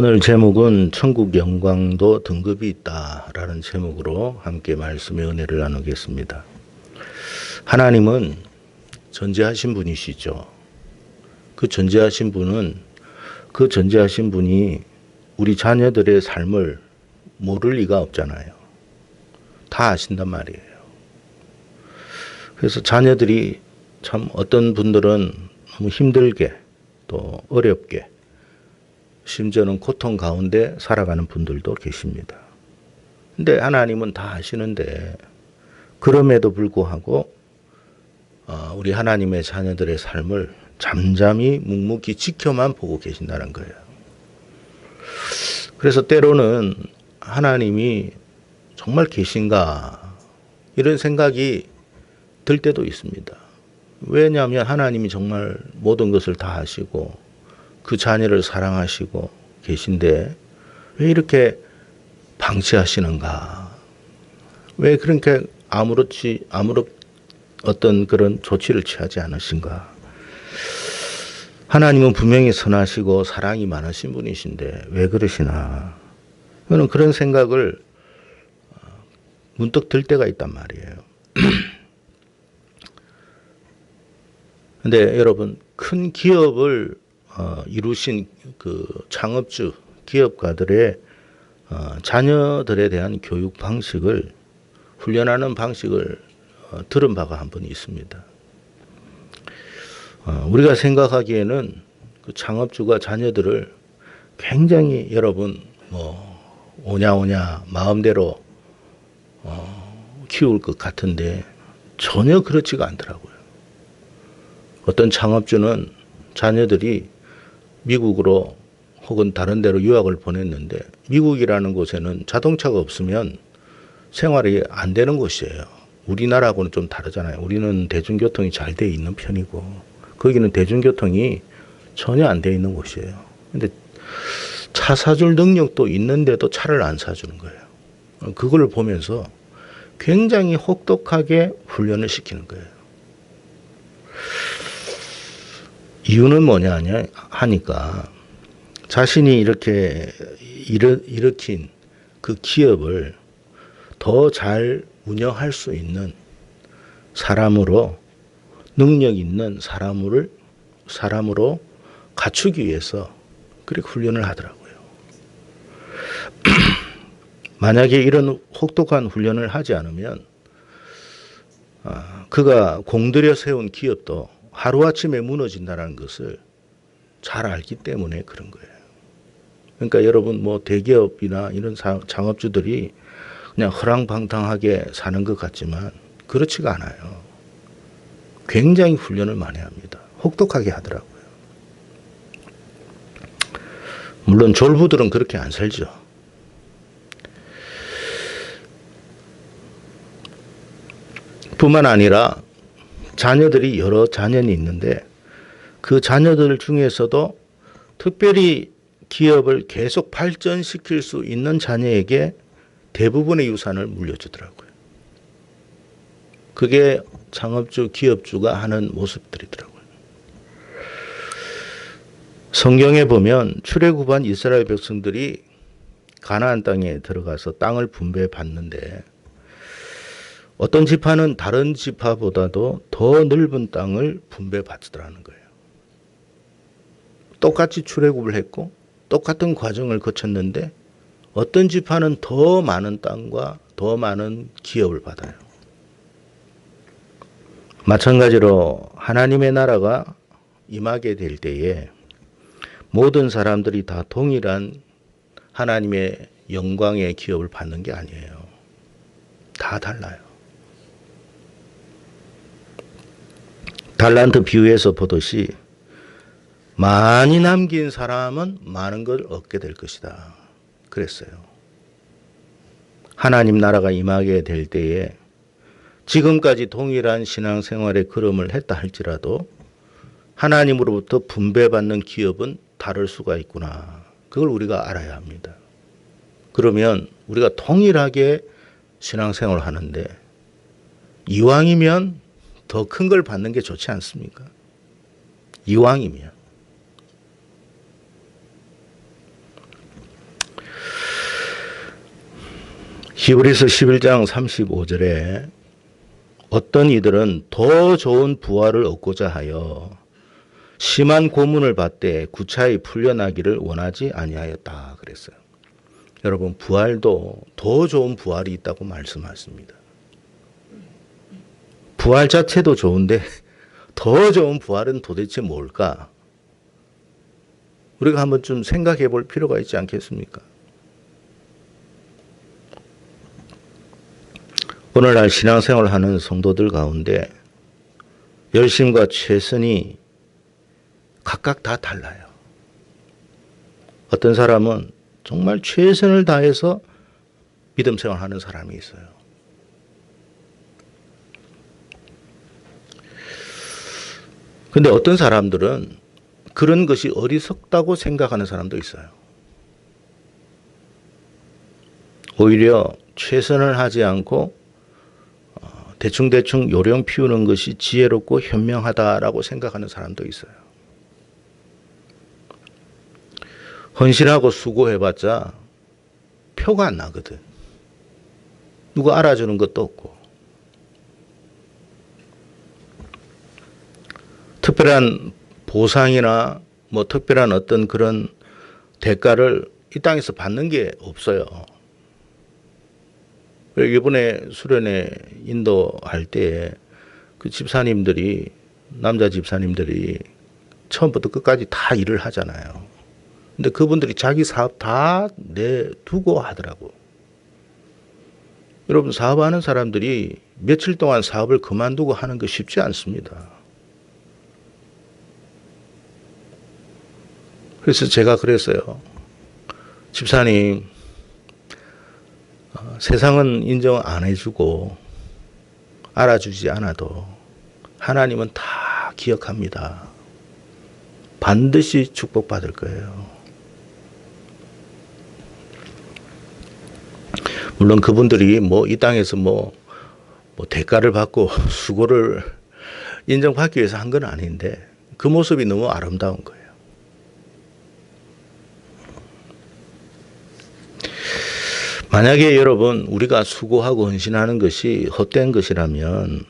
오늘 제목은 천국 영광도 등급이 있다라는 제목으로 함께 말씀의 은혜를 나누겠습니다. 하나님은 전제하신 분이시죠. 그 전제하신 분은 그 전제하신 분이 우리 자녀들의 삶을 모를 리가 없잖아요. 다 아신단 말이에요. 그래서 자녀들이 참 어떤 분들은 너무 힘들게 또 어렵게 심지어는 고통 가운데 살아가는 분들도 계십니다. 근데 하나님은 다 아시는데 그럼에도 불구하고 어, 우리 하나님의 자녀들의 삶을 잠잠히 묵묵히 지켜만 보고 계신다는 거예요. 그래서 때로는 하나님이 정말 계신가 이런 생각이 들 때도 있습니다. 왜냐하면 하나님이 정말 모든 것을 다 하시고 그 자녀를 사랑하시고 계신데 왜 이렇게 방치하시는가? 왜 그렇게 아무렇지 아무렇 어떤 그런 조치를 취하지 않으신가? 하나님은 분명히 선하시고 사랑이 많으신 분이신데 왜 그러시나? 저는 그런 생각을 문득 들 때가 있단 말이에요. 근데 여러분 큰 기업을 어, 이루신 그 창업주 기업가들의 어, 자녀들에 대한 교육 방식을 훈련하는 방식을 어, 들은 바가 한 번 있습니다. 어, 우리가 생각하기에는 그 창업주가 자녀들을 굉장히 여러분 뭐 오냐 오냐 마음대로 어, 키울 것 같은데 전혀 그렇지가 않더라고요. 어떤 창업주는 자녀들이 미국으로 혹은 다른 데로 유학을 보냈는데 미국이라는 곳에는 자동차가 없으면 생활이 안 되는 곳이에요. 우리나라하고는 좀 다르잖아요. 우리는 대중교통이 잘 돼 있는 편이고 거기는 대중교통이 전혀 안 돼 있는 곳이에요. 근데 차 사줄 능력도 있는데도 차를 안 사주는 거예요. 그걸 보면서 굉장히 혹독하게 훈련을 시키는 거예요. 이유는 뭐냐 하니까 자신이 이렇게 일으, 일으킨 그 기업을 더 잘 운영할 수 있는 사람으로 능력 있는 사람을 사람으로 갖추기 위해서 그렇게 훈련을 하더라고요. 만약에 이런 혹독한 훈련을 하지 않으면 아, 그가 공들여 세운 기업도 하루아침에 무너진다는 것을 잘 알기 때문에 그런 거예요. 그러니까 여러분 뭐 대기업이나 이런 창업주들이 그냥 허랑방탕하게 사는 것 같지만 그렇지가 않아요. 굉장히 훈련을 많이 합니다. 혹독하게 하더라고요. 물론 졸부들은 그렇게 안 살죠. 뿐만 아니라 자녀들이 여러 자녀는 있는데 그 자녀들 중에서도 특별히 기업을 계속 발전시킬 수 있는 자녀에게 대부분의 유산을 물려주더라고요. 그게 창업주, 기업주가 하는 모습들이더라고요. 성경에 보면 출애굽한 이스라엘 백성들이 가나안 땅에 들어가서 땅을 분배받는데 어떤 지파는 다른 지파보다도 더 넓은 땅을 분배받더라는 거예요. 똑같이 출애굽을 했고 똑같은 과정을 거쳤는데 어떤 지파는 더 많은 땅과 더 많은 기업을 받아요. 마찬가지로 하나님의 나라가 임하게 될 때에 모든 사람들이 다 동일한 하나님의 영광의 기업을 받는 게 아니에요. 다 달라요. 달란트 비유에서 보듯이 많이 남긴 사람은 많은 걸 얻게 될 것이다. 그랬어요. 하나님 나라가 임하게 될 때에 지금까지 동일한 신앙생활의 걸음을 했다 할지라도 하나님으로부터 분배받는 기업은 다를 수가 있구나. 그걸 우리가 알아야 합니다. 그러면 우리가 동일하게 신앙생활을 하는데 이왕이면 더 큰 걸 받는 게 좋지 않습니까? 이왕이면. 히브리서 11장 35절에 어떤 이들은 더 좋은 부활을 얻고자 하여 심한 고문을 받되 구차히 풀려나기를 원하지 아니하였다 그랬어요. 여러분 부활도 더 좋은 부활이 있다고 말씀하십니다. 부활 자체도 좋은데 더 좋은 부활은 도대체 뭘까? 우리가 한번 좀 생각해 볼 필요가 있지 않겠습니까? 오늘날 신앙생활을 하는 성도들 가운데 열심과 최선이 각각 다 달라요. 어떤 사람은 정말 최선을 다해서 믿음 생활 하는 사람이 있어요. 근데 어떤 사람들은 그런 것이 어리석다고 생각하는 사람도 있어요. 오히려 최선을 하지 않고 어, 대충대충 요령 피우는 것이 지혜롭고 현명하다라고 생각하는 사람도 있어요. 헌신하고 수고해봤자 표가 안 나거든. 누가 알아주는 것도 없고. 특별한 보상이나 뭐 특별한 어떤 그런 대가를 이 땅에서 받는 게 없어요. 이번에 수련회 인도할 때 그 집사님들이 남자 집사님들이 처음부터 끝까지 다 일을 하잖아요. 근데 그분들이 자기 사업 다 내두고 하더라고. 여러분 사업하는 사람들이 며칠 동안 사업을 그만두고 하는 거 쉽지 않습니다. 그래서 제가 그랬어요. 집사님, 어, 세상은 인정 안 해주고 알아주지 않아도 하나님은 다 기억합니다. 반드시 축복받을 거예요. 물론 그분들이 뭐 이 땅에서 뭐, 뭐 대가를 받고 수고를 인정받기 위해서 한 건 아닌데 그 모습이 너무 아름다운 거예요. 만약에 여러분 우리가 수고하고 헌신하는 것이 헛된 것이라면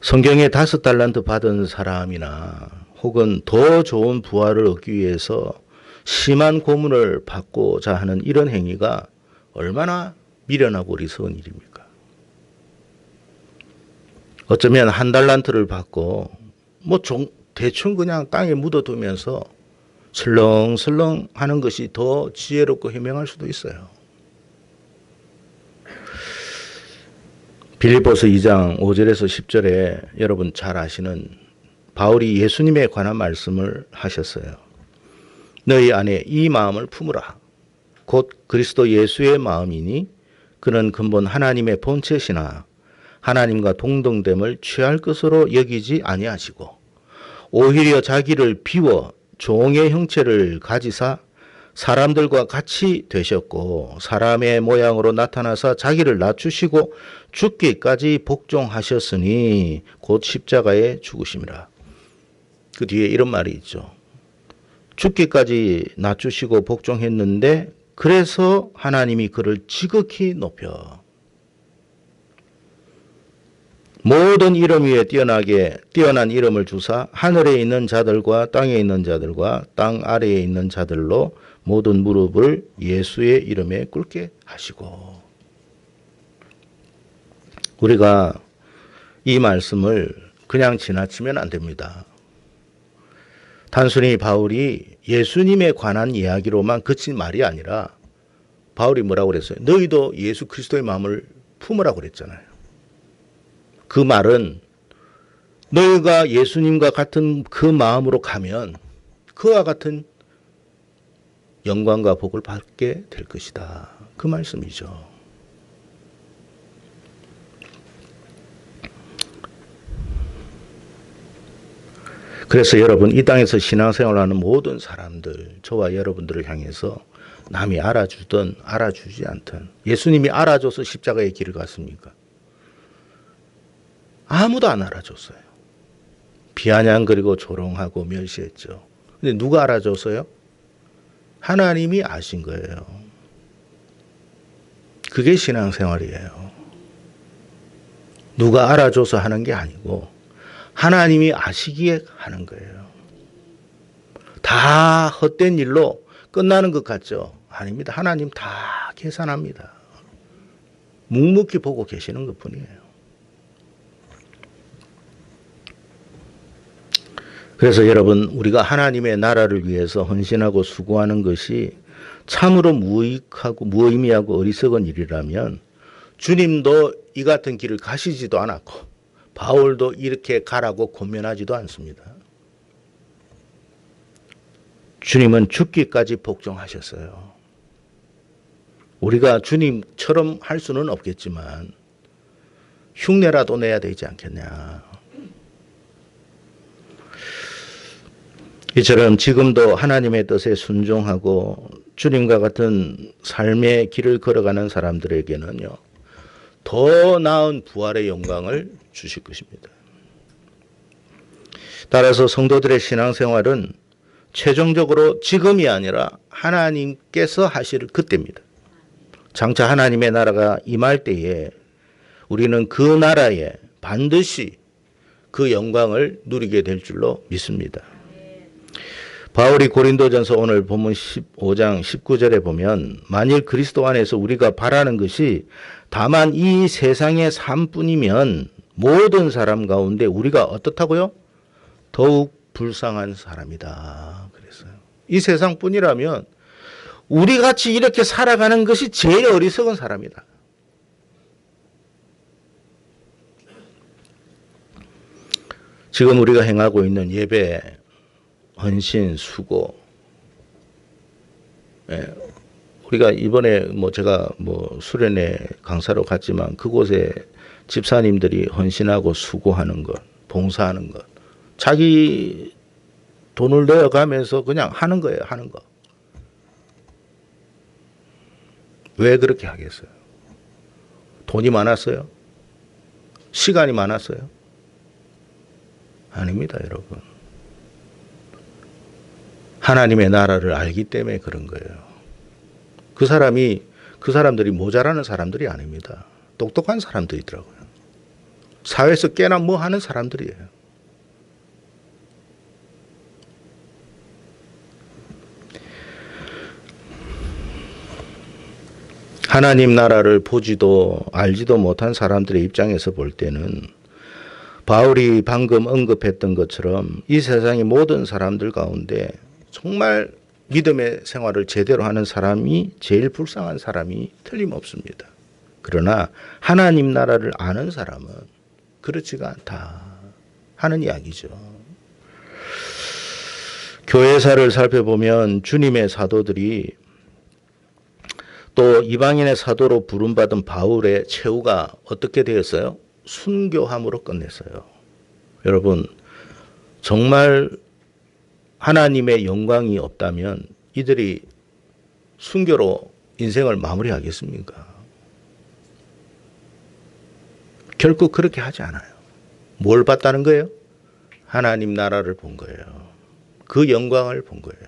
성경에 다섯 달란트 받은 사람이나 혹은 더 좋은 부활을 얻기 위해서 심한 고문을 받고자 하는 이런 행위가 얼마나 미련하고 어리석은 일입니까? 어쩌면 한 달란트를 받고 뭐 대충 그냥 땅에 묻어두면서 슬렁슬렁 하는 것이 더 지혜롭고 현명할 수도 있어요. 빌립보서 2장 5절에서 10절에 여러분 잘 아시는 바울이 예수님에 관한 말씀을 하셨어요. 너희 안에 이 마음을 품으라. 곧 그리스도 예수의 마음이니 그는 근본 하나님의 본체시나 하나님과 동등됨을 취할 것으로 여기지 아니하시고 오히려 자기를 비워 종의 형체를 가지사 사람들과 같이 되셨고 사람의 모양으로 나타나사 자기를 낮추시고 죽기까지 복종하셨으니 곧 십자가에 죽으심이라. 그 뒤에 이런 말이 있죠. 죽기까지 낮추시고 복종했는데 그래서 하나님이 그를 지극히 높여 모든 이름 위에 뛰어나게 뛰어난 이름을 주사 하늘에 있는 자들과 땅에 있는 자들과 땅 아래에 있는 자들로 모든 무릎을 예수의 이름에 꿇게 하시고 우리가 이 말씀을 그냥 지나치면 안 됩니다. 단순히 바울이 예수님에 관한 이야기로만 그친 말이 아니라 바울이 뭐라고 그랬어요? 너희도 예수 그리스도의 마음을 품으라고 그랬잖아요. 그 말은 너희가 예수님과 같은 그 마음으로 가면 그와 같은 영광과 복을 받게 될 것이다. 그 말씀이죠. 그래서 여러분 이 땅에서 신앙생활 하는 모든 사람들 저와 여러분들을 향해서 남이 알아주든 알아주지 않든 예수님이 알아줘서 십자가의 길을 갔습니까? 아무도 안 알아줬어요. 비아냥거리고 조롱하고 멸시했죠. 근데 누가 알아줬어요? 하나님이 아신 거예요. 그게 신앙생활이에요. 누가 알아줘서 하는 게 아니고 하나님이 아시기에 하는 거예요. 다 헛된 일로 끝나는 것 같죠? 아닙니다. 하나님 다 계산합니다. 묵묵히 보고 계시는 것 뿐이에요. 그래서 여러분, 우리가 하나님의 나라를 위해서 헌신하고 수고하는 것이 참으로 무익하고 무의미하고 어리석은 일이라면 주님도 이 같은 길을 가시지도 않았고 바울도 이렇게 가라고 권면하지도 않습니다. 주님은 죽기까지 복종하셨어요. 우리가 주님처럼 할 수는 없겠지만 흉내라도 내야 되지 않겠냐. 이처럼 지금도 하나님의 뜻에 순종하고 주님과 같은 삶의 길을 걸어가는 사람들에게는요, 더 나은 부활의 영광을 주실 것입니다. 따라서 성도들의 신앙생활은 최종적으로 지금이 아니라 하나님께서 하실 그때입니다. 장차 하나님의 나라가 임할 때에 우리는 그 나라에 반드시 그 영광을 누리게 될 줄로 믿습니다. 바울이 고린도전서 오늘 본문 15장 19절에 보면 만일 그리스도 안에서 우리가 바라는 것이 다만 이 세상의 삶뿐이면 모든 사람 가운데 우리가 어떻다고요? 더욱 불쌍한 사람이다. 그랬어요. 이 세상뿐이라면 우리 같이 이렇게 살아가는 것이 제일 어리석은 사람이다. 지금 우리가 행하고 있는 예배, 헌신, 수고. 예, 우리가 이번에 뭐 제가 뭐 수련회 강사로 갔지만 그곳에 집사님들이 헌신하고 수고하는 것, 봉사하는 것, 자기 돈을 내어가면서 그냥 하는 거예요, 하는 거. 왜 그렇게 하겠어요? 돈이 많았어요? 시간이 많았어요? 아닙니다, 여러분. 하나님의 나라를 알기 때문에 그런 거예요. 그 사람이 그 사람들이 모자라는 사람들이 아닙니다. 똑똑한 사람들이더라고요. 사회에서 꽤나 뭐 하는 사람들이에요. 하나님 나라를 보지도 알지도 못한 사람들의 입장에서 볼 때는 바울이 방금 언급했던 것처럼 이 세상의 모든 사람들 가운데 정말 믿음의 생활을 제대로 하는 사람이 제일 불쌍한 사람이 틀림없습니다. 그러나 하나님 나라를 아는 사람은 그렇지가 않다 하는 이야기죠. 교회사를 살펴보면 주님의 사도들이 또 이방인의 사도로 부름받은 바울의 최후가 어떻게 되었어요? 순교함으로 끝냈어요. 여러분, 정말 하나님의 영광이 없다면 이들이 순교로 인생을 마무리하겠습니까? 결코 그렇게 하지 않아요. 뭘 봤다는 거예요? 하나님 나라를 본 거예요. 그 영광을 본 거예요.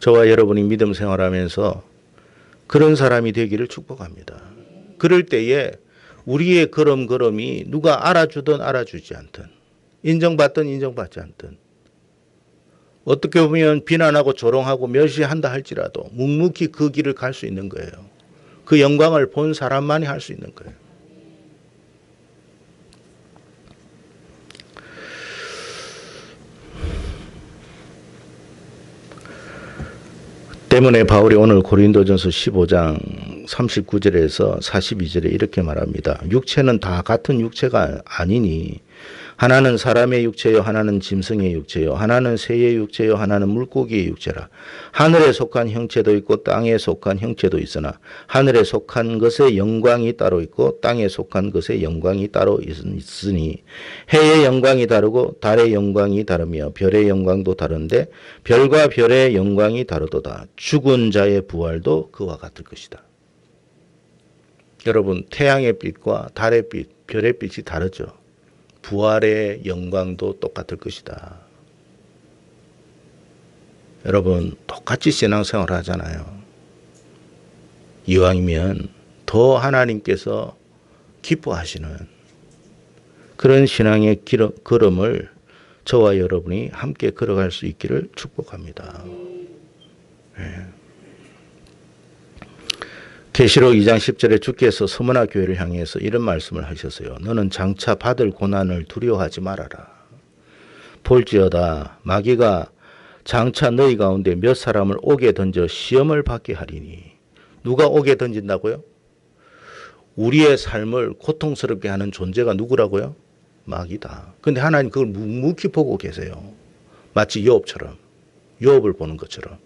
저와 여러분이 믿음 생활하면서 그런 사람이 되기를 축복합니다. 그럴 때에 우리의 걸음걸음이 누가 알아주든 알아주지 않든 인정받든 인정받지 않든 어떻게 보면 비난하고 조롱하고 멸시한다 할지라도 묵묵히 그 길을 갈 수 있는 거예요. 그 영광을 본 사람만이 할 수 있는 거예요. 때문에 바울이 오늘 고린도전서 15장 39절에서 42절에 이렇게 말합니다. 육체는 다 같은 육체가 아니니 하나는 사람의 육체요 하나는 짐승의 육체요 하나는 새의 육체요 하나는 물고기의 육체라. 하늘에 속한 형체도 있고 땅에 속한 형체도 있으나 하늘에 속한 것의 영광이 따로 있고 땅에 속한 것의 영광이 따로 있으니 해의 영광이 다르고 달의 영광이 다르며 별의 영광도 다른데 별과 별의 영광이 다르도다. 죽은 자의 부활도 그와 같을 것이다. 여러분 태양의 빛과 달의 빛 별의 빛이 다르죠 부활의 영광도 똑같을 것이다. 여러분, 똑같이 신앙생활 하잖아요. 이왕이면 더 하나님께서 기뻐하시는 그런 신앙의 길- 걸음을 저와 여러분이 함께 걸어갈 수 있기를 축복합니다. 예. 계시록 2장 10절에 주께서 서문화 교회를 향해서 이런 말씀을 하셨어요. 너는 장차 받을 고난을 두려워하지 말아라. 볼지어다 마귀가 장차 너희 가운데 몇 사람을 옥에 던져 시험을 받게 하리니 누가 옥에 던진다고요? 우리의 삶을 고통스럽게 하는 존재가 누구라고요? 마귀다. 근데 하나님 그걸 묵묵히 보고 계세요. 마치 요업처럼 요업을 보는 것처럼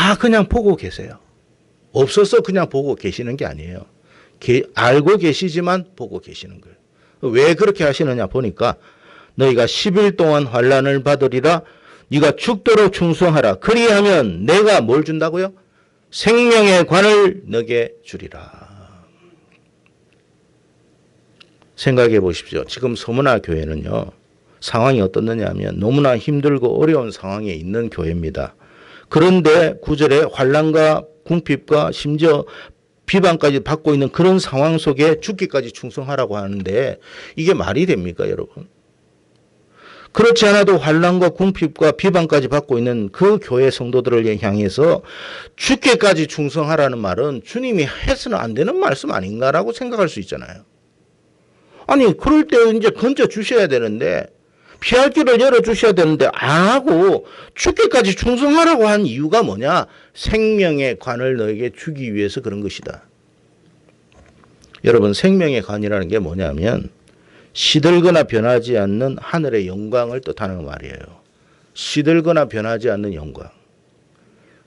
다 그냥 보고 계세요. 없어서 그냥 보고 계시는 게 아니에요. 게- 알고 계시지만 보고 계시는 거예요. 왜 그렇게 하시느냐 보니까 너희가 10일 동안 환란을 받으리라 네가 죽도록 충성하라. 그리하면 내가 뭘 준다고요? 생명의 관을 너게 주리라. 생각해 보십시오. 지금 서문화 교회는요. 상황이 어떻느냐 하면 너무나 힘들고 어려운 상황에 있는 교회입니다. 그런데 구절에 환란과 궁핍과 심지어 비방까지 받고 있는 그런 상황 속에 죽기까지 충성하라고 하는데 이게 말이 됩니까, 여러분? 그렇지 않아도 환란과 궁핍과 비방까지 받고 있는 그 교회 성도들을 향해서 죽기까지 충성하라는 말은 주님이 해서는 안 되는 말씀 아닌가라고 생각할 수 있잖아요. 아니, 그럴 때 이제 건져 주셔야 되는데 피할 길을 열어 주셔야 되는데 안 하고 죽기까지 충성하라고 한 이유가 뭐냐? 생명의 관을 너에게 주기 위해서 그런 것이다. 여러분, 생명의 관이라는 게 뭐냐면 시들거나 변하지 않는 하늘의 영광을 뜻하는 말이에요. 시들거나 변하지 않는 영광.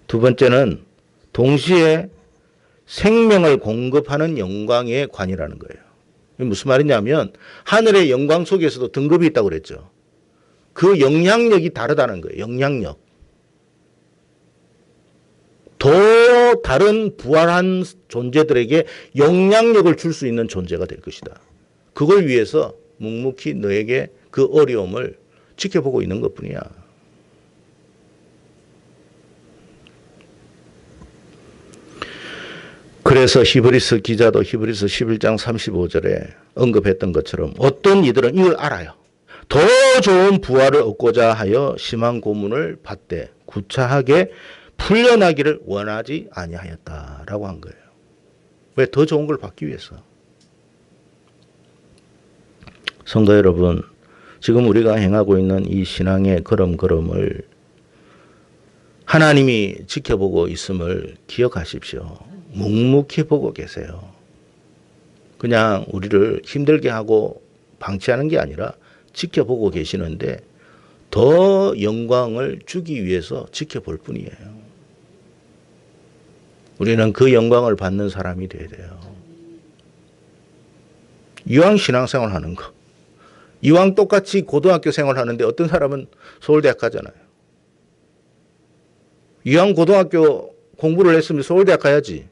두 번째는 동시에 생명을 공급하는 영광의 관이라는 거예요. 무슨 말이냐면 하늘의 영광 속에서도 등급이 있다고 그랬죠. 그 영향력이 다르다는 거예요. 영향력. 더 다른 부활한 존재들에게 영향력을 줄 수 있는 존재가 될 것이다. 그걸 위해서 묵묵히 너에게 그 어려움을 지켜보고 있는 것 뿐이야. 그래서 히브리스 기자도 히브리스 11장 35절에 언급했던 것처럼 어떤 이들은 이걸 알아요. 더 좋은 부활을 얻고자 하여 심한 고문을 받되 구차하게 풀려나기를 원하지 아니하였다라고 한 거예요. 왜 더 좋은 걸 받기 위해서? 성도 여러분, 지금 우리가 행하고 있는 이 신앙의 걸음걸음을 하나님이 지켜보고 있음을 기억하십시오. 묵묵히 보고 계세요. 그냥 우리를 힘들게 하고 방치하는 게 아니라 지켜보고 계시는데 더 영광을 주기 위해서 지켜볼 뿐이에요. 우리는 그 영광을 받는 사람이 돼야 돼요. 이왕 신앙생활 하는 거. 이왕 똑같이 고등학교 생활 하는데 어떤 사람은 서울대학 가잖아요. 이왕 고등학교 공부를 했으면 서울대학 가야지.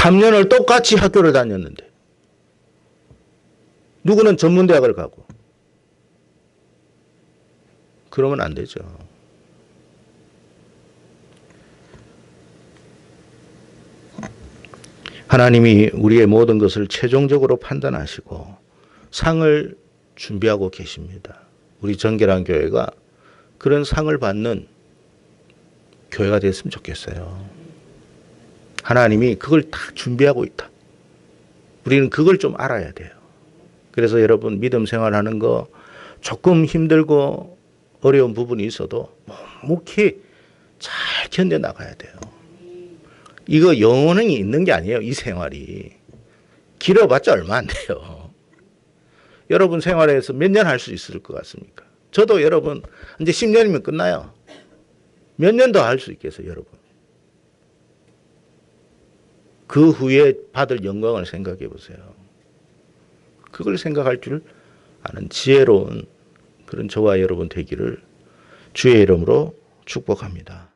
삼년을 똑같이 학교를 다녔는데 누구는 전문대학을 가고 그러면 안 되죠. 하나님이 우리의 모든 것을 최종적으로 판단하시고 상을 준비하고 계십니다. 우리 정결한 교회가 그런 상을 받는 교회가 됐으면 좋겠어요. 하나님이 그걸 다 준비하고 있다. 우리는 그걸 좀 알아야 돼요. 그래서 여러분 믿음 생활하는 거 조금 힘들고 어려운 부분이 있어도 묵묵히 잘 견뎌 나가야 돼요. 이거 영원히 있는 게 아니에요. 이 생활이 길어봤자 얼마 안 돼요. 여러분 생활에서 몇 년 할 수 있을 것 같습니까? 저도 여러분 이제 10년이면 끝나요. 몇 년 더 할 수 있겠어요, 여러분? 그 후에 받을 영광을 생각해 보세요. 그걸 생각할 줄 아는 지혜로운 그런 저와 여러분 되기를 주의 이름으로 축복합니다.